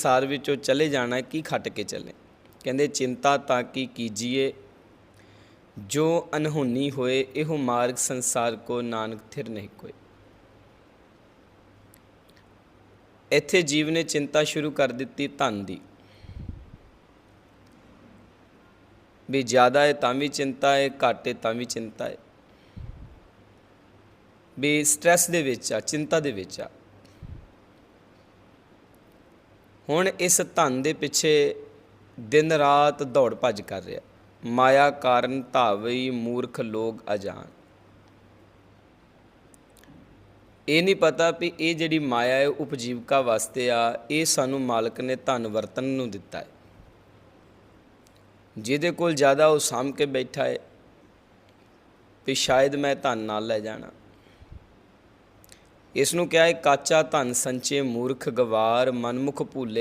ਸਾਰ ਵਿੱਚੋਂ ਚਲੇ ਜਾਣਾ ਕੀ ਖੱਟ ਕੇ ਚੱਲੇ? ਕਹਿੰਦੇ, ਚਿੰਤਾ ਤਾਂ ਕੀ ਕੀਜੀਏ? ਜੋ ਅਨਹੋਨੀ ਹੋਏ, ਇਹੋ ਮਾਰਗ ਸੰਸਾਰ ਕੋ ਨਾਨਕ ਥਿਰ ਨਹੀਂ ਕੋਈ। ਇੱਥੇ ਜੀਵ ਨੇ ਚਿੰਤਾ ਸ਼ੁਰੂ ਕਰ ਦਿੱਤੀ ਧਨ ਦੀ। ਵੀ ਜ਼ਿਆਦਾ ਹੈ ਤਾਂ ਵੀ ਚਿੰਤਾ ਹੈ, ਘੱਟ ਹੈ ਤਾਂ ਵੀ ਚਿੰਤਾ ਹੈ। ਵੀ ਸਟ੍ਰੈਸ ਦੇ ਵਿੱਚ ਆ, ਚਿੰਤਾ ਦੇ ਵਿੱਚ ਆ। ਹੁਣ ਇਸ ਧਨ ਦੇ ਪਿੱਛੇ ਦਿਨ ਰਾਤ ਦੌੜ ਭੱਜ ਕਰ ਰਿਹਾ। ਮਾਇਆ ਕਾਰਨ ਧਾਵਈ ਮੂਰਖ ਲੋਗ ਅਜਾਨ। ਇਹ ਨਹੀਂ ਪਤਾ ਵੀ ਇਹ ਜਿਹੜੀ ਮਾਇਆ ਹੈ ਉਪਜੀਵਕਾ ਵਾਸਤੇ ਆ, ਇਹ ਸਾਨੂੰ ਮਾਲਕ ਨੇ ਧਨ ਵਰਤਨ ਨੂੰ ਦਿੱਤਾ ਹੈ। ਜਿਹਦੇ ਕੋਲ ਜ਼ਿਆਦਾ ਉਹ ਸਾਂਭ ਕੇ ਬੈਠਾ ਹੈ, ਵੀ ਸ਼ਾਇਦ ਮੈਂ ਧਨ ਨਾਲ ਲੈ ਜਾਣਾ। ਇਸ ਨੂੰ ਕਿਹਾ ਹੈ ਕਾਚਾ ਧਨ ਸੰਚੇ ਮੂਰਖ ਗਵਾਰ ਮਨਮੁਖ ਭੂਲੇ